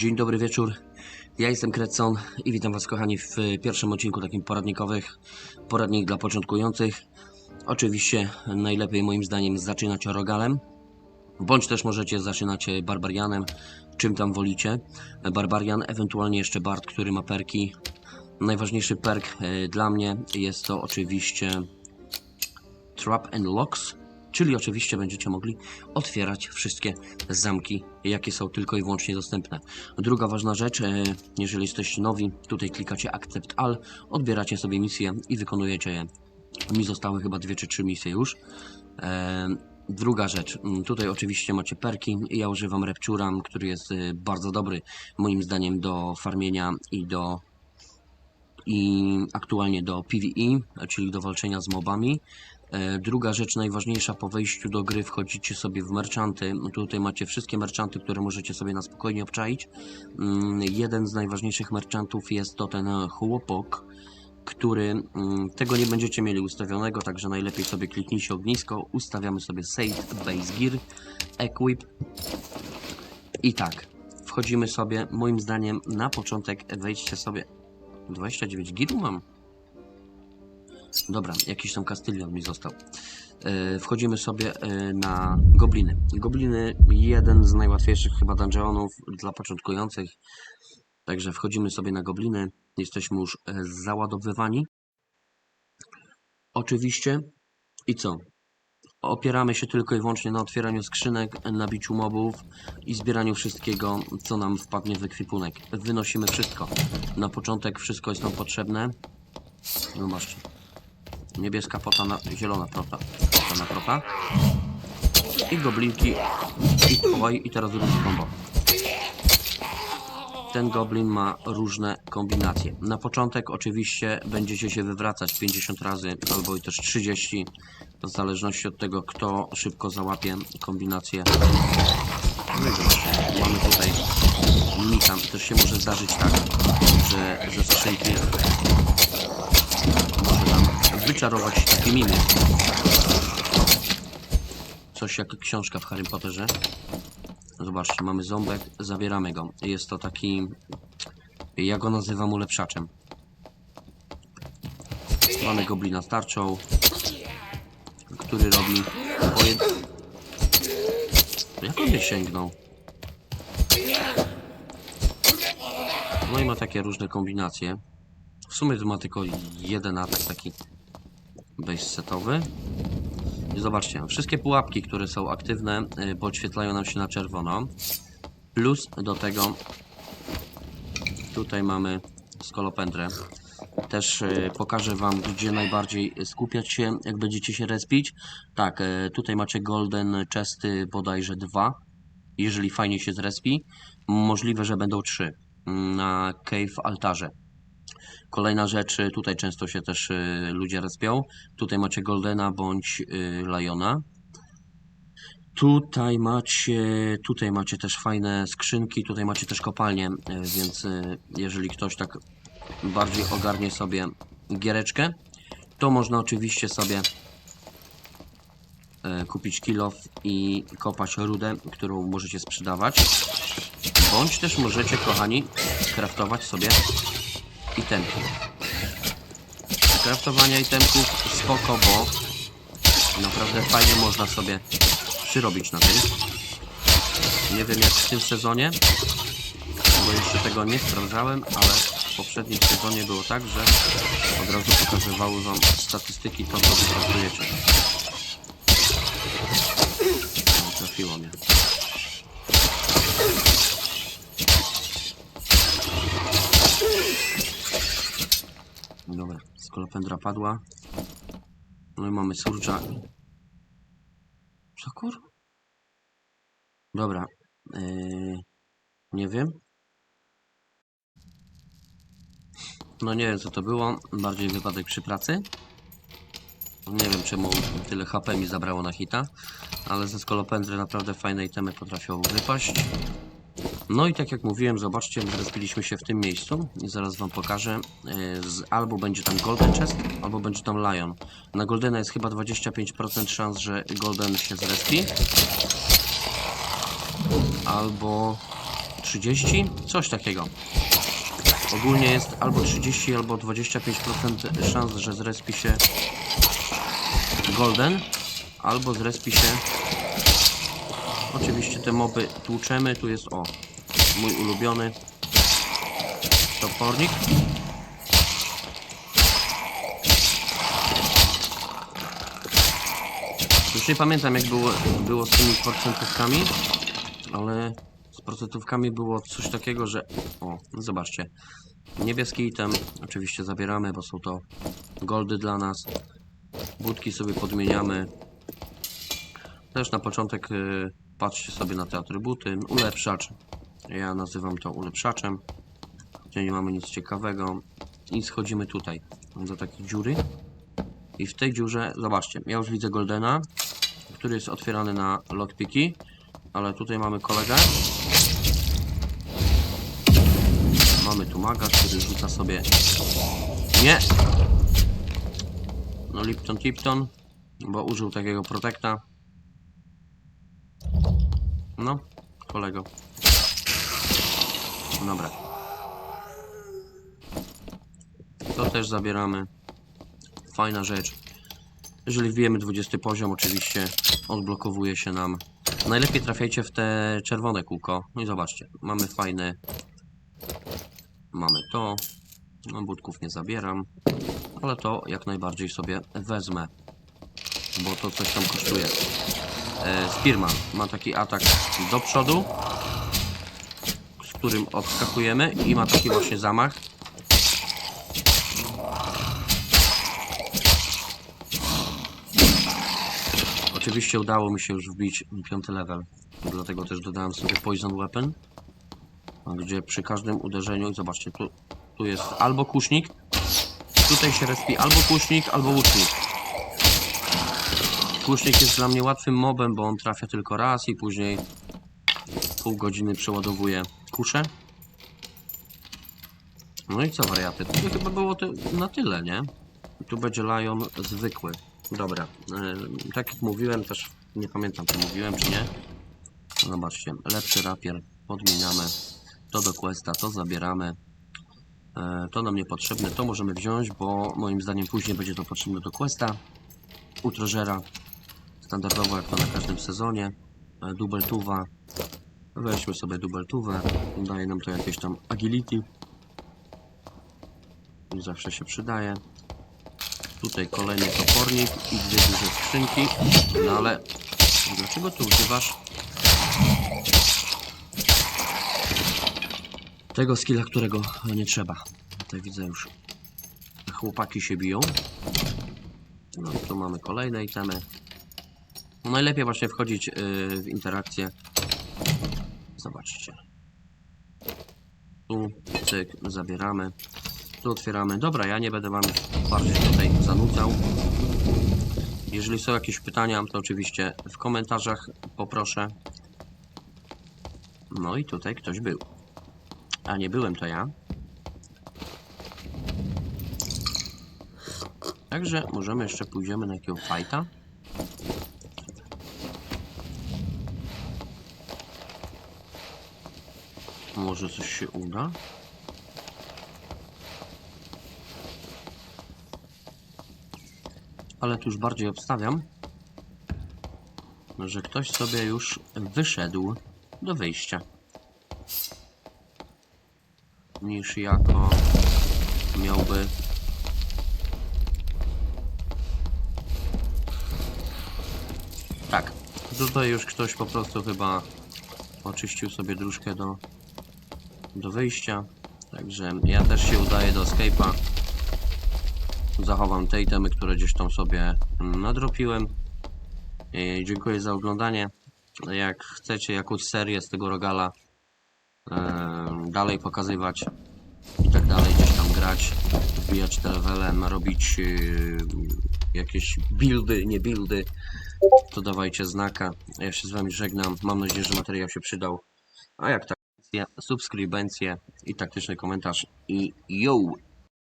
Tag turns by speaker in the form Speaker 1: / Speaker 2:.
Speaker 1: Dzień dobry wieczór. Ja jestem Kretson i witam Was kochani w pierwszym odcinku takim poradnikowych. Poradnik dla początkujących. Oczywiście najlepiej moim zdaniem zaczynać rogalem. Bądź też możecie zaczynać barbarianem, czym tam wolicie. Barbarian, ewentualnie jeszcze bard, który ma perki. Najważniejszy perk e, dla mnie jest to oczywiście Trap and Locks, czyli oczywiście będziecie mogli otwierać wszystkie zamki, jakie są tylko i wyłącznie dostępne. Druga ważna rzecz, e, jeżeli jesteście nowi, tutaj klikacie Accept All, odbieracie sobie misję i wykonujecie je. Mi zostały chyba dwie czy trzy misje już. E, Druga rzecz, tutaj oczywiście macie perki. Ja używam Reptura, który jest e, bardzo dobry moim zdaniem do farmienia i do i aktualnie do PvE, czyli do walczenia z mobami. E, Druga rzecz, najważniejsza po wejściu do gry, wchodzicie sobie w merchanty. Tutaj macie wszystkie merchanty, które możecie sobie na spokojnie obczaić. Mm, Jeden z najważniejszych merchantów jest to ten chłopok, który mm, tego nie będziecie mieli ustawionego, także najlepiej sobie kliknijcie ognisko, ustawiamy sobie save, base gear, equip i tak, wchodzimy sobie, moim zdaniem na początek wejdźcie sobie 29 giru mam. Dobra, jakiś tam Kastylion mi został. E, Wchodzimy sobie e, na gobliny. Gobliny, jeden z najłatwiejszych chyba dungeonów dla początkujących. Także wchodzimy sobie na gobliny. Jesteśmy już e, załadowywani. Oczywiście. I co? Opieramy się tylko i wyłącznie na otwieraniu skrzynek, nabiciu mobów i zbieraniu wszystkiego, co nam wpadnie w ekwipunek. Wynosimy wszystko. Na początek wszystko jest nam potrzebne. Zobaczcie. Niebieska pota na zielona prota. Pota na prota. I goblinki. I, oj, i teraz drugi kombo. Ten goblin ma różne kombinacje. Na początek oczywiście będziecie się wywracać 50 razy albo i też 30 w zależności od tego kto szybko załapie kombinację. No i mamy tutaj mika. Też się może zdarzyć tak, że ze skrzynki wyczarować takie miny. Coś jak książka w Harry Potterze. Zobaczcie, mamy ząbek, zabieramy go. Jest to taki, ja go nazywam ulepszaczem. Mamy goblina z tarczą, który robi. Jak on mnie sięgnął? No i ma takie różne kombinacje. W sumie to ma tylko jeden atak taki base setowy. I zobaczcie, wszystkie pułapki, które są aktywne, y, podświetlają nam się na czerwono. Plus do tego tutaj mamy skolopendrę. Też y, pokażę Wam, gdzie najbardziej skupiać się, jak będziecie się respić. Tak, y, tutaj macie golden chesty bodajże dwa, jeżeli fajnie się zrespi. Możliwe, że będą trzy na cave altarze. Kolejna rzecz, y, tutaj często się też y, ludzie respią. Tutaj macie Goldena bądź y, Liona. Tutaj macie, tutaj macie też fajne skrzynki, tutaj macie też kopalnię, y, więc jeżeli ktoś tak bardziej ogarnie sobie giereczkę, to można oczywiście sobie kupić kilof i kopać rudę, którą możecie sprzedawać. Bądź też możecie, kochani, kraftować sobie itemki. Kraftowania itemków spoko, bo naprawdę fajnie można sobie przyrobić na tym. Nie wiem jak w tym sezonie, bo jeszcze tego nie sprawdzałem, ale w poprzednim sezonie było tak, że od razu pokazywały wam statystyki to, co wypracujecie. Trafiło mnie. Dobra, skolopendra padła. No i mamy surcza. Co kur? Dobra. Yy, nie wiem. No nie wiem co to było. Bardziej wypadek przy pracy. Nie wiem czemu tyle HP mi zabrało na hita. Ale ze skolopendry naprawdę fajne itemy potrafią wypaść. No i tak jak mówiłem, zobaczcie, zrespiliśmy się w tym miejscu i zaraz wam pokażę. Z, albo będzie tam Golden Chest, albo będzie tam Lion. Na Goldena jest chyba 25% szans, że Golden się zrespi. Albo 30? Coś takiego. Ogólnie jest albo 30, albo 25% szans, że zrespi się Golden, albo zrespi się Oczywiście te moby tłuczemy. Tu jest o mój ulubiony topornik. Już nie pamiętam jak było, było z tymi procentówkami, ale z procentówkami było coś takiego, że o, no zobaczcie. Niebieski item oczywiście zabieramy, bo są to goldy dla nas. Budki sobie podmieniamy. Też na początek y, patrzcie sobie na te atrybuty. Ulepszacz. Ja nazywam to ulepszaczem. Gdzie nie mamy nic ciekawego. I schodzimy tutaj do takiej dziury. I w tej dziurze, zobaczcie, ja już widzę Goldena, który jest otwierany na lockpiki. Ale tutaj mamy kolegę. Mamy tu maga, który rzuca sobie... Nie! No Lipton Tipton, bo użył takiego protekta. No, kolego. Dobra. To też zabieramy. Fajna rzecz. Jeżeli wbijemy 20 poziom, oczywiście odblokowuje się nam. Najlepiej trafiajcie w te czerwone kółko. No i zobaczcie, mamy fajne. Mamy to. No, budków nie zabieram. Ale to jak najbardziej sobie wezmę. Bo to coś tam kosztuje. E, Spearman ma taki atak do przodu, którym odskakujemy i ma taki właśnie zamach. Oczywiście udało mi się już wbić piąty level, dlatego też dodałem sobie Poison Weapon, gdzie przy każdym uderzeniu, zobaczcie, tu, tu jest albo kusznik, tutaj się respi albo kusznik, albo łucznik. Kusznik jest dla mnie łatwym mobem, bo on trafia tylko raz i później pół godziny przeładowuje kuszę. No i co wariaty? To chyba było na tyle, nie? Tu będzie Lion zwykły. Dobra, yy, tak jak mówiłem, też nie pamiętam czy mówiłem czy nie. Zobaczcie, lepszy rapier, podmieniamy. To do questa, to zabieramy. E, to nam niepotrzebne, to możemy wziąć, bo moim zdaniem później będzie to potrzebne do questa. Utrożera standardowo jak to na każdym sezonie. E, Dubeltuwa. Weźmy sobie dubeltuwę. Daje nam to jakieś tam agility. I zawsze się przydaje. Tutaj kolejny topornik i dwie duże skrzynki. No ale dlaczego tu używasz tego skilla, którego nie trzeba? Tutaj widzę już chłopaki się biją. No tu mamy kolejne itemy. No najlepiej właśnie wchodzić yy, w interakcję. Zobaczcie. Tu cyk, zabieramy. Tu otwieramy. Dobra, ja nie będę wam bardziej tutaj zanudzał. Jeżeli są jakieś pytania, to oczywiście w komentarzach poproszę. No i tutaj ktoś był. A nie byłem to ja. Także możemy jeszcze pójdziemy na jakiegoś fajta. Może coś się uda? Ale tu już bardziej obstawiam, że ktoś sobie już wyszedł do wyjścia. Niż jako miałby Tak, tutaj już ktoś po prostu chyba oczyścił sobie dróżkę do, do wyjścia. Także ja też się udaję do escape'a. Zachowam te itemy, które gdzieś tam sobie nadropiłem. I dziękuję za oglądanie. Jak chcecie jakąś serię z tego rogala em, dalej pokazywać i tak dalej, gdzieś tam grać, wbijać te levele, robić yy, jakieś buildy, nie buildy, to dawajcie znaka. Ja się z wami żegnam. Mam nadzieję, że materiał się przydał. A jak tak, subskrybencje i taktyczny komentarz i yo!